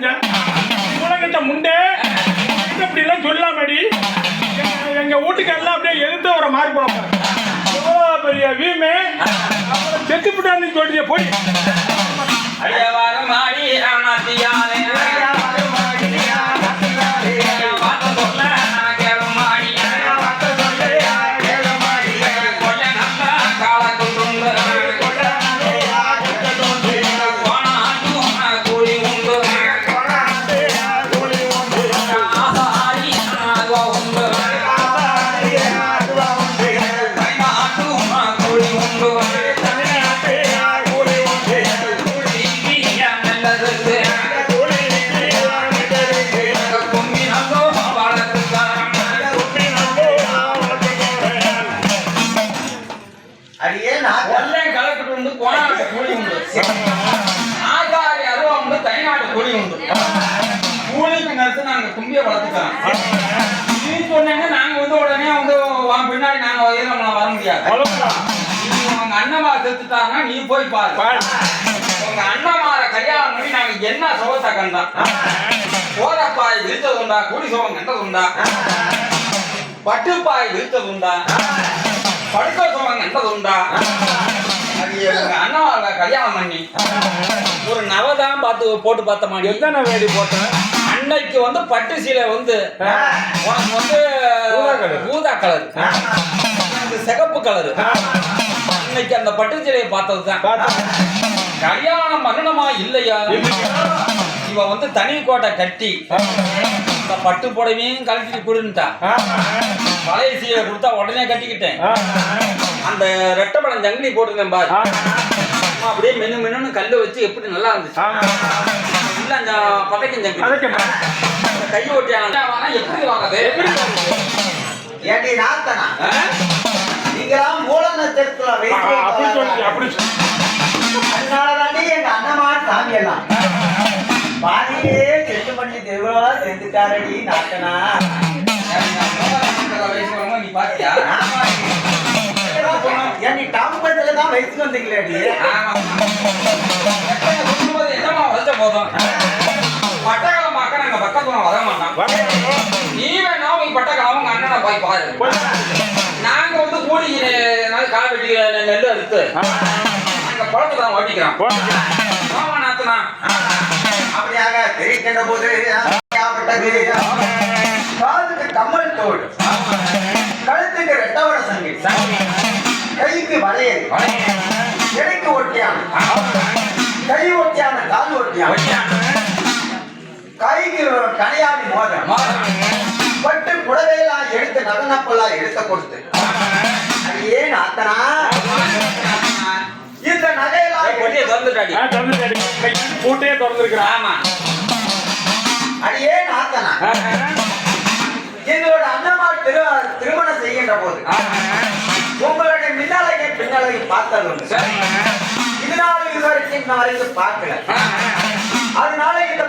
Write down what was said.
உலகத்தை முண்டே. இப்படி எல்லாம் சொல்லாமடி. எங்க- எங்க வீட்டுக்கெல்லாம் அப்படியே எதிர்த்து வர மாதிரி போவாங்க எவ்வளோ பெரிய வீமே. செத்து விட்டான்னு சொல்லிய போய். ஐயாவா அடியே நான் கொள்ளை கலக்கிட்டு உண்டு கோணாட்டு கூலி உண்டு. ஆகாரி அருவா உண்டு தைநாட்டு கூலி உண்டு. கூலிக்கு நேரத்து நாங்க கும்பிய வளர்த்துக்கிறோம். நீ சொன்னீங்க நாங்க வந்து உடனே வந்து உன் பின்னாடி நாங்க நம்மள வர முடியாது. நீ உங்க அண்ணமா செத்துட்டாருன்னா நீ போய் பாரு. உங்க அண்ணமார கல்யாணம் பண்ணி நாங்க என்ன சுகத்தை கண்டோம்? கோரப்பாய் விரித்தது உண்டா? கூலி சோகம் கண்டது உண்டா? பட்டுப்பாய் உண்டா? படுக்க அது எங்க அண்ணாவால கல்யாணம் பண்ணி ஒரு நவதான் பார்த்து போட்டு பார்த்த மாதிரி. எத்தனை வேடி போட்டேன்? அன்னைக்கு வந்து பட்டு சீலை வந்து உனக்கு வந்து ஊதா கலர். ஊதா கலர். எனக்கு சிகப்பு கலர். இன்னைக்கு அந்த பட்டு சீலையை பார்த்தது தான் கல்யாணம் பண்ணணுமா இல்லையா? இவ வந்து தனி கோட்டை கட்டி இந்த பட்டு புடவையும் கழட்டிட்டு கொடுன்ட்டா. சீலை கொடுத்தா உடனே கட்டிக்கிட்டேன். அந்த ரெட்டப்படம் ஜங்கிலி போட்டிருக்கேன் பாரு. அப்படியே மென்னு மென்னு கல்லு வச்சு எப்படி நல்லா இருந்துச்சு. இல்ல அந்த பதைக்கும் ஜங்கிலி. கை ஒட்டியாங்க எப்படி வாங்குது ஏண்டி நாத்தனா? நீங்களாம் மூல நட்சத்திரத்துல அப்படி சொல்லி அப்படி. அதனாலதாண்டி எங்க அண்ணமா சாமி எல்லாம். பாதியிலே செட்டு பண்ணி தெருவா செஞ்சுட்டாரடி நாத்தனா வயசுக்கு வந்தீங்களேடி என்னம்மா வளர்த்த போதும் பட்டக்காலமாக்க நாங்க பக்கத்துல வர மாட்டோம் நீ வேணா உங்க பட்டக்காலம் உங்க அண்ணனை போய் பாரு நாங்க வந்து நாள் கால வெட்டி நெல் அறுத்து நாங்க குழம்பு தான் ஓட்டிக்கிறோம் ஆமா நாத்தனா அப்படியாக தெரிக்கின்ற போது காதுக்கு கம்மல் தோடு வளையல் இடைக்கு ஒட்டியான கை ஒட்டியான கால் ஒட்டியான கைக்கு கனையாடி மோதிரம். பட்டு புடவையெல்லாம் எடுத்து நகனப்பெல்லாம் எடுத்து கொடுத்து. அது ஏன் அத்தனா இந்த நகையெல்லாம் கொட்டியை திறந்துட்டாடி. ஆ, திறந்துட்டாடி. பூட்டையே திறந்துருக்கிறான் ஆமா. அது ஏன் ஆத்தனா எங்களோட அண்ணம்மா திரு திருமணம் செய்கின்ற போது. உண்டு. சரி இதனால இது வரைக்கும் நான் பார்க்கல அதனால இந்த